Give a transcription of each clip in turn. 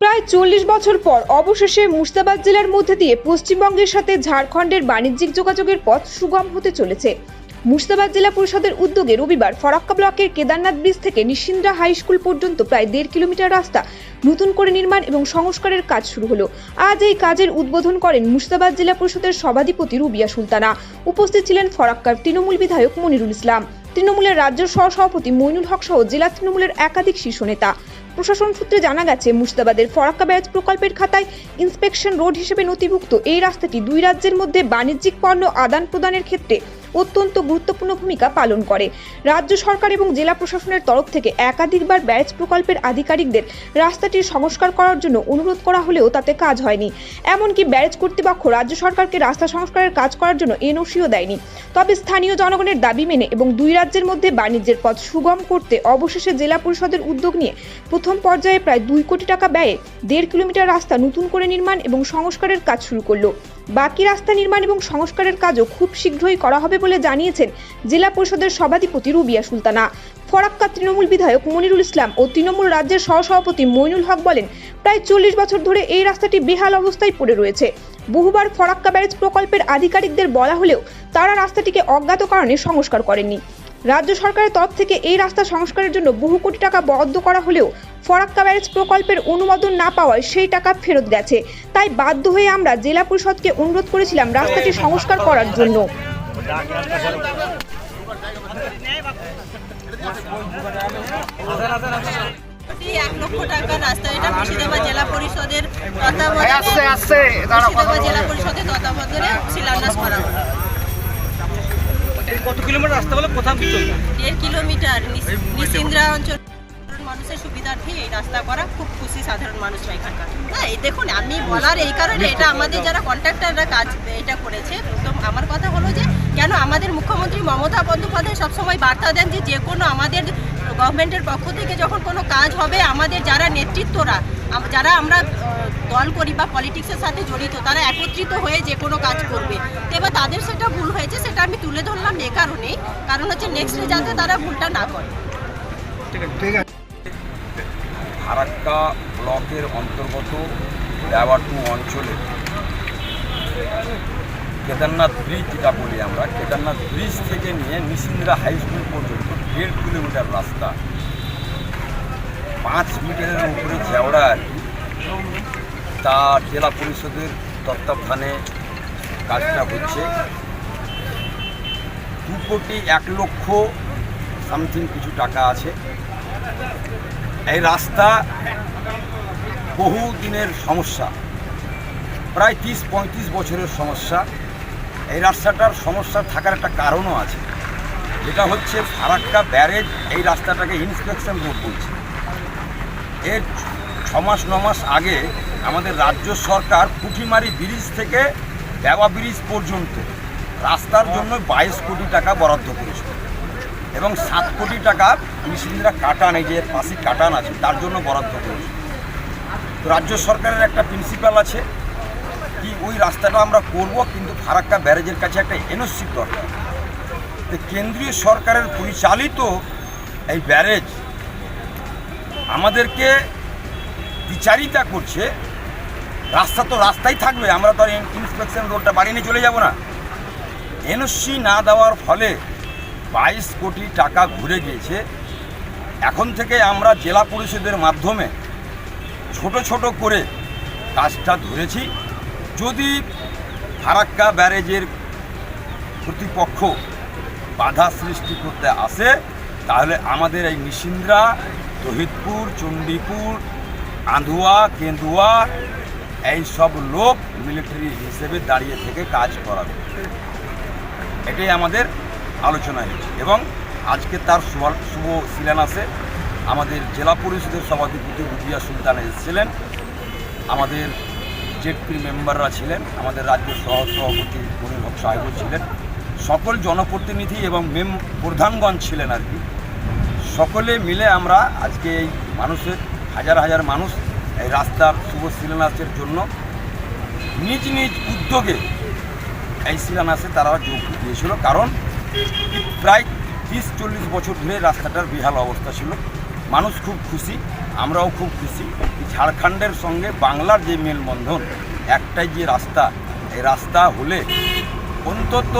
প্রায় চল্লিশ বছর পর অবশেষে মুর্শিদাবাদ জেলার মধ্যে দিয়ে পশ্চিমবঙ্গের সাথে ঝাড়খণ্ডের বাণিজ্যিক যোগাযোগের পথ সুগম হতে চলেছে। মুর্শিদাবাদ জেলা পরিষদের উদ্যোগে রবিবার ফরাক্কা ব্লকের কেদারনাথ ব্রিজ থেকে নিশিন্দ্রা হাই স্কুল পর্যন্ত প্রায় দেড় কিলোমিটার রাস্তা নতুন করে নির্মাণ এবং সংস্কারের কাজ শুরু হলো। আজ এই কাজের উদ্বোধন করেন মুর্শিদাবাদ জেলা পরিষদের সভাধিপতি রুবিয়া সুলতানা। উপস্থিত ছিলেন ফরাক্কার তৃণমূল বিধায়ক মনিরুল ইসলাম। তৃণমূলের রাজ্য সহসভাপতি মইনুল হক সহ জেলা তৃণমূলের একাধিক শীর্ষ নেতা। প্রশাসন সূত্রে জানা গেছে, মুর্শিদাবাদের ফরাক্কা ব্যারাজ প্রকল্পের খাতায় ইন্সপেকশন রোড হিসেবে নথিভুক্ত এই রাস্তাটি দুই রাজ্যের মধ্যে বাণিজ্যিক পণ্য আদান প্রদানের ক্ষেত্রে অত্যন্ত গুরুত্বপূর্ণ ভূমিকা পালন করে। রাজ্য সরকার এবং জেলা প্রশাসনের তরফ থেকে একাধিকবার ব্যারেজ প্রকল্পের আধিকারিকদের রাস্তাটির সংস্কার করার জন্য অনুরোধ করা হলেও তাতে কাজ হয়নি। এমনকি ব্যারেজ কর্তৃপক্ষ রাজ্য সরকারকে রাস্তা সংস্কারের কাজ করার জন্য এনওসিও দেয়নি। তবে স্থানীয় জনগণের দাবি মেনে এবং দুই রাজ্যের মধ্যে বাণিজ্যের পথ সুগম করতে অবশেষে জেলা পরিষদের উদ্যোগ নিয়ে প্রথম পর্যায়ে প্রায় দুই কোটি টাকা ব্যয়ে দেড় কিলোমিটার রাস্তা নতুন করে নির্মাণ এবং সংস্কারের কাজ শুরু করল। বাকি রাস্তা নির্মাণ এবং সংস্কারের কাজও খুব শীঘ্রই করা হবে বলে জানিয়েছেন জেলা পরিষদের সভাধিপতি রুবিয়া সুলতানা। ফরাক্কা তৃণমূল বিধায়ক মনিরুল ইসলাম ও তৃণমূল রাজ্যের সহসভাপতি মইনুল হক বলেন, প্রায় চল্লিশ বছর ধরে এই রাস্তাটি বেহাল অবস্থায় পড়ে রয়েছে। বহুবার ফরাক্কা ব্যারেজ প্রকল্পের আধিকারিকদের বলা হলেও তারা রাস্তাটিকে অজ্ঞাত কারণে সংস্কার করেননি। রাজ্য সরকারের তরফ থেকে এই রাস্তা সংস্কারের জন্য বহু কোটি টাকা বরাদ্দ করা হলেও ফরাক্কা ব্যারেজ প্রকল্পের অনুমোদন না পাওয়ায় সেই টাকা ফেরত গেছে। তাই বাধ্য হয়ে আমরা জেলা পরিষদকে অনুরোধ করেছিলাম রাস্তাটি সংস্কার করার জন্য। এক লক্ষ টাকার রাস্তা এটা মুর্শিদাবাদ জেলা পরিষদের তত্ত্বাবধানে জেলা পরিষদের তত্ত্বাবধানে শিলান্যাস করা হলো কত কিলোমিটার রাস্তা বলে? কোথাও দেড় কিলোমিটার নিস- নিসিন্দ্রা অঞ্চল। মানুষের সুবিধার্থে এই রাস্তা করা খুব খুশি সাধারণ মানুষরা এখানকার। না এই দেখুন আমি বলার এই কারণে এটা আমাদের যারা কন্ট্রাক্টররা কাজ এটা করেছে তো আমার কথা হলো যে কেন আমাদের মুখ্যমন্ত্রী মমতা বন্দ্যোপাধ্যায় সবসময় বার্তা দেন যে যে কোনো আমাদের গভর্নমেন্টের পক্ষ থেকে যখন কোনো কাজ হবে আমাদের যারা নেতৃত্বরা যারা আমরা দল করি বা পলিটিক্সের সাথে জড়িত তারা একত্রিত হয়ে যে কোনো কাজ করবে। তো এবার তাদের সেটা ভুল হয়েছে সেটা আমি তুলে ধরলাম এ কারণেই। কারণ হচ্ছে নেক্সটে যাতে তারা ভুলটা না করে। ঠিক আছে। ফারাক্কা ব্লকের অন্তর্গত দেওয়াটু অঞ্চলে। কেদারনাথ ব্রিজ যেটা বলি আমরা, কেদারনাথ ব্রিজ থেকে নিয়ে নিসিন্দ্রা হাই স্কুল পর্যন্ত দেড় কিলোমিটার রাস্তা। পাঁচ মিটারের উপরে চওড়া আর। তা জেলা পরিষদের তত্ত্বাবধানে কাজটা হচ্ছে। দু কোটি এক লক্ষ সামথিং কিছু টাকা আছে। এই রাস্তা বহু দিনের সমস্যা, প্রায় তিরিশ পঁয়ত্রিশ বছরের সমস্যা। এই রাস্তাটার সমস্যা থাকার একটা কারণও আছে, যেটা হচ্ছে ফারাক্কা ব্যারেজ এই রাস্তাটাকে ইন্সপেকশন রোড বলছে। এর ছ মাস ন মাস আগে আমাদের রাজ্য সরকার পুঁটিমারি ব্রিজ থেকে দেওয়া ব্রিজ পর্যন্ত রাস্তার জন্য বাইশ কোটি টাকা বরাদ্দ করেছিল। এবং সাত কোটি টাকা মিশিনরা কাটান, এই যে পাশে কাটান আছে, তার জন্য বরাদ্দ করেছে। তো রাজ্য সরকারের একটা প্রিন্সিপাল আছে, কি ওই রাস্তাটা আমরা করব, কিন্তু ফারাক্কা ব্যারেজের কাছে একটা এনওসি দরকার। তো কেন্দ্রীয় সরকারের পরিচালিত এই ব্যারেজ আমাদেরকে বিচারিতা করছে, রাস্তা তো রাস্তাই থাকবে, আমরা তো ইন্সপেকশন রোডটা বাড়ি নিয়ে চলে যাব না। এনওসি না দেওয়ার ফলে বাইশ কোটি টাকা ঘুরে গিয়েছে। এখন থেকে আমরা জেলা পরিষদের মাধ্যমে ছোট ছোট করে কাজটা ধরেছি। যদি ফারাক্কা ব্যারেজের প্রতিপক্ষ বাধা সৃষ্টি করতে আসে, তাহলে আমাদের এই নিশিন্দ্রা, রোহিতপুর, চণ্ডীপুর, আঁধুয়া, কেন্দুয়া, এই সব লোক মিলিটারি হিসেবে দাঁড়িয়ে থেকে কাজ করাবে। এটাই আমাদের আলোচনা হয়েছে। এবং আজকে তার শুভ শিলান্যাসে আমাদের জেলা পরিষদের সভাধিপতি রুবিয়া সুলতান এসেছিলেন। আমাদের জেডপি মেম্বাররা ছিলেন, আমাদের রাজ্য সহ সভাপতি মনির হক সাহেবও ছিলেন। সকল জনপ্রতিনিধি এবং মেম প্রধানগণ ছিলেন আর কি। সকলে মিলে আমরা আজকে এই মানুষের হাজার হাজার মানুষ এই রাস্তার শুভ শিলান্যাসের জন্য নিজ নিজ উদ্যোগে এই শিলান্যাসে তারা যোগ দিয়েছিল। কারণ প্রায় তিরিশ, চল্লিশ বছর ধরে রাস্তাটার বিহাল অবস্থা ছিল। মানুষ খুব খুশি, আমরাও খুব খুশি। ঝাড়খণ্ডের সঙ্গে বাংলার যে মেলবন্ধন, একটাই যে রাস্তা, এই রাস্তা হলে অন্তত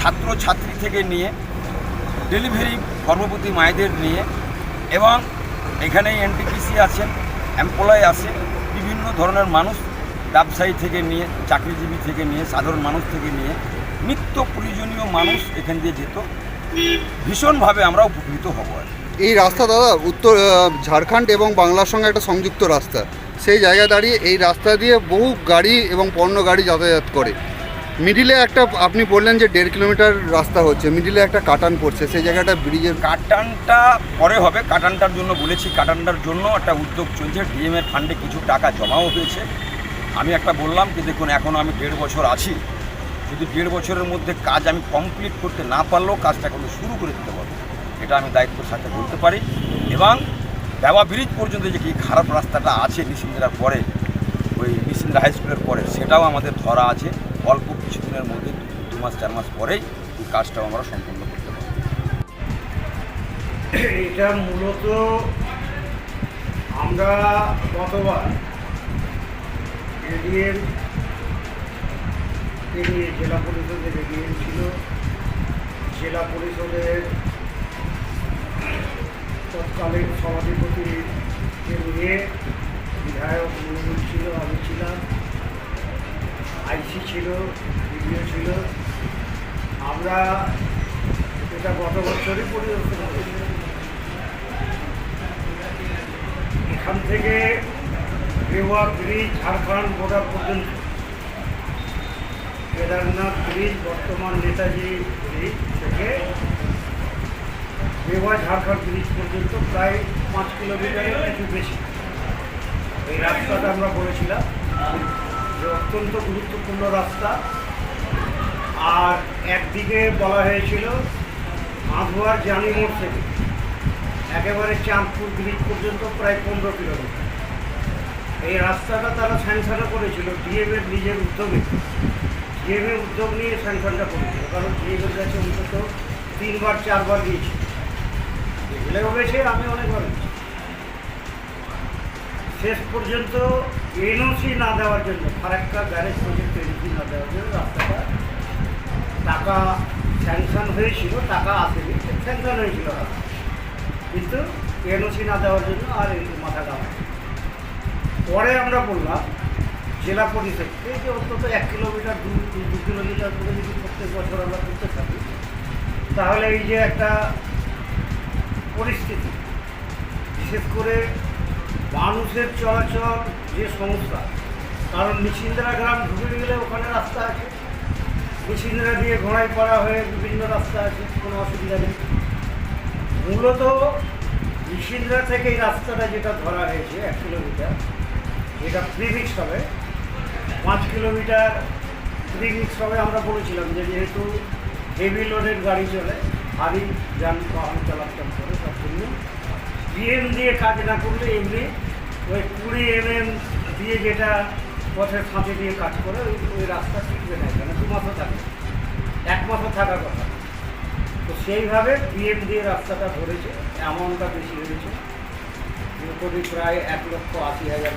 ছাত্রছাত্রী থেকে নিয়ে, ডেলিভারি গর্ভবতী মায়েদের নিয়ে এবং এখানে এনটিপিসি আছেন, এমপ্লয় আছে বিভিন্ন ধরনের মানুষ, ব্যবসায়ী থেকে নিয়ে, চাকরিজীবী থেকে নিয়ে, সাধারণ মানুষ থেকে নিয়ে নিত্য প্রয়োজনীয় মানুষ এখান দিয়ে যেত। ভীষণভাবে আমরা উপকৃত হব আর এই রাস্তা দাদা উত্তর ঝাড়খণ্ড এবং বাংলার সঙ্গে একটা সংযুক্ত রাস্তা। সেই জায়গায় দাঁড়িয়ে এই রাস্তা দিয়ে বহু গাড়ি এবং পণ্য গাড়ি যাতায়াত করে। মিডিলে একটা আপনি বললেন যে দেড় কিলোমিটার রাস্তা হচ্ছে মিডিলে একটা কাটান পড়ছে সেই জায়গাটা ব্রিজের কাটানটা পরে হবে কাটানটার জন্য বলেছি কাটানটার জন্য একটা উদ্যোগ চলছে ডিএম এর ফান্ডে কিছু টাকা জমাও হয়েছে। আমি একটা বললাম যে দেখুন এখনও আমি দেড় বছর আছি। যদি দেড় বছরের মধ্যে কাজ আমি কমপ্লিট করতে না পারলেও কাজটা কিন্তু শুরু করে দিতে পারব এটা আমি দায়িত্বের সাথে বলতে পারি। এবং দেওয়া ব্রিজ পর্যন্ত যে কি খারাপ রাস্তাটা আছে নিশিন্দ্রার পরে, ওই নিশিন্দ্রা হাই স্কুলের পরে, সেটাও আমাদের ধরা আছে। অল্প কিছুদিনের মধ্যে দু- মাস, চার মাস পরেই এই কাজটাও আমরা সম্পূর্ণ করতে পারব। এটা মূলত আমরা গতবার তিনি জেলা পরিষদের এডিএম ছিল জেলা পরিষদের তৎকালীন সভাধিপতিকে নিয়ে বিধায়ক মনিরুল ছিল, আমি ছিলাম। আইসি ছিল, বিডিও ছিল। আমরা এটা গত বছরই পরিদর্শন করেছি। এখান থেকে রেওয়া ব্রিজ, ঝাড়খণ্ড বর্ডার পর্যন্ত। কেদারনাথ ব্রিজ, বর্তমান নেতাজি ব্রিজ থেকে রেওয়া ঝাড়খণ্ড ব্রিজ পর্যন্ত প্রায় পাঁচ কিলোমিটারের একটু বেশি। এই রাস্তাটা আমরা বলেছিলাম যে অত্যন্ত গুরুত্বপূর্ণ রাস্তা। আর একদিকে বলা হয়েছিল মাধুয়ার জানি মোড় থেকে একেবারে চাঁদপুর ব্রিজ পর্যন্ত প্রায় পনেরো কিলোমিটার। এই রাস্তাটা তারা স্যাংশনও করেছিল ডিএমের নিজের উদ্যোগে। ডিএমের উদ্যোগ নিয়ে স্যাংশনটা করেছিল কারণ ডিএমের কাছে অন্তত তিনবার, চারবার গিয়েছি। এগুলোও গেছে আমি অনেকবার শেষ পর্যন্ত এনওসি না দেওয়ার জন্য, ফারাক্কা গ্যারেজ প্রজেক্ট এনওসি না দেওয়ার জন্য রাস্তাটা টাকা স্যাংশন হয়েছিল, টাকা আসেনি, স্যাংশন হয়েছিল কিন্তু এনওসি না দেওয়ার জন্য আর মাথা কামায় পরে আমরা বললাম জেলা পরিষদকে যে অন্তত এক কিলোমিটার দু দু কিলোমিটার করে যদি প্রত্যেক বছর আমরা করতে থাকি, তাহলে এই যে একটা পরিস্থিতি, বিশেষ করে মানুষের চলাচল যে সমস্যা, কারণ নিচিন্দ্রা গ্রাম ঢুকে গেলে ওখানে রাস্তা আছে। নিচিন্দ্রা দিয়ে ঘোড়াই পাড়া হয়ে বিভিন্ন রাস্তা আছে, কোনো অসুবিধা নেই। মূলত নিচিন্দ্রা থেকে এই রাস্তাটা যেটা ধরা হয়েছে, এক কিলোমিটার এটা প্রিমিক্স হবে পাঁচ কিলোমিটার প্রিমিক্স হবে আমরা বলেছিলাম, যে যেহেতু হেভি লোডের গাড়ি চলে, ভারী যানবাহন চলাচল করে, তার জন্য বিএম দিয়ে কাজ না করলে এমনি ওই কুড়ি এম এম দিয়ে যেটা পথের ফাঁকে দিয়ে কাজ করে, ওই ওই রাস্তা টিকবে না এখানে, দু মাসও থাকে এক মাসও থাকার কথা। তো সেইভাবে বিএম দিয়ে রাস্তাটা ধরেছে অ্যামাউন্টটা বেশি হয়েছে প্রায় এক লক্ষ আশি হাজার